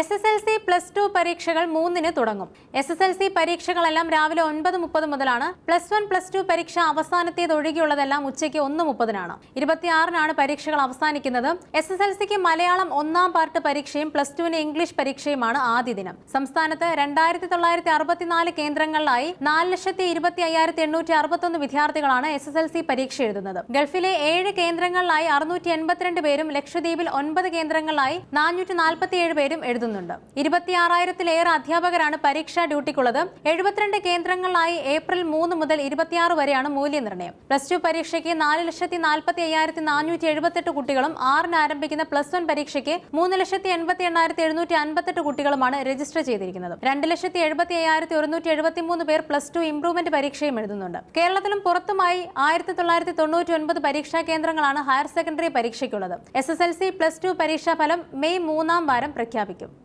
S S L C plus two പരീക്ഷകൾ മൂന്നിന് തുടങ്ങും. എസ് എസ് എൽ സി പരീക്ഷകളെല്ലാം രാവിലെ ഒൻപത് മുപ്പത് മുതലാണ്. പ്ലസ് വൺ പ്ലസ് ടു പരീക്ഷ അവസാനത്തേത് ഒഴികെയുള്ളതെല്ലാം ഉച്ചയ്ക്ക് ഒന്ന് മുപ്പതിനാണ്. ഇരുപത്തിയാറിനാണ് പരീക്ഷകൾ അവസാനിക്കുന്നത്. എസ് എസ് എൽ സിക്ക് മലയാളം ഒന്നാം പാർട്ട് പരീക്ഷയും പ്ലസ് ടുവിന് ഇംഗ്ലീഷ് പരീക്ഷയുമാണ് ആദ്യ ദിനം. സംസ്ഥാനത്ത് രണ്ടായിരത്തി തൊള്ളായിരത്തി അറുപത്തിനാല് കേന്ദ്രങ്ങളിലായി നാല് ലക്ഷത്തി ഇരുപത്തി അയ്യായിരത്തി എണ്ണൂറ്റി അറുപത്തൊന്ന് വിദ്യാർത്ഥികളാണ് എസ് എസ് എൽ സി പരീക്ഷ എഴുതുന്നത്. ഗൾഫിലെ ഏഴ് കേന്ദ്രങ്ങളിലായി അറുന്നൂറ്റി എൺപത്തിരണ്ട് പേരും ലക്ഷദ്വീപിൽ ഒൻപത് കേന്ദ്രങ്ങളിലായി നാനൂറ്റി നാൽപ്പത്തിയേഴ് പേരും എഴുതുന്നുണ്ട്. ഇരുപത്തിയാറായിരത്തിലേറെ അധ്യാപകരാണ് പരീക്ഷാ ഡ്യൂട്ടിക്കുള്ളത്. എഴുപത്തിരണ്ട് കേന്ദ്രങ്ങളിലായി ഏപ്രിൽ മൂന്ന് മുതൽ ഇരുപത്തിയാറ് വരെയാണ് മൂല്യനിർണയം. പ്ലസ് ടു പരീക്ഷയ്ക്ക് നാല് ലക്ഷത്തി നാൽപ്പത്തി അയ്യായിരത്തി നാനൂറ്റി എഴുപത്തെട്ട് കുട്ടികളും ആറിന് ആരംഭിക്കുന്ന പ്ലസ് വൺ പരീക്ഷയ്ക്ക് മൂന്ന് ലക്ഷത്തി എൺപത്തി എണ്ണായിരത്തി എഴുന്നൂറ്റി അൻപത്തെട്ട് കുട്ടികളുമാണ് രജിസ്റ്റർ ചെയ്തിരിക്കുന്നത്. രണ്ട് ലക്ഷത്തി എഴുപത്തി അയ്യായിരത്തി ഒരുന്നൂറ്റി എഴുപത്തി മൂന്ന് പേർ പ്ലസ് ടു ഇംപ്രൂവ്മെന്റ് പരീക്ഷയും എഴുതുന്നുണ്ട്. കേരളത്തിലും പുറത്തുമായി ആയിരത്തി തൊള്ളായിരത്തി തൊണ്ണൂറ്റി ഒൻപത് പരീക്ഷാ കേന്ദ്രങ്ങളാണ് higher secondary പരീക്ഷയ്ക്കുള്ളത്. S S L C plus two പരീക്ഷാ ഫലം മെയ് മൂന്നാം വാരം പ്രഖ്യാപിക്കും.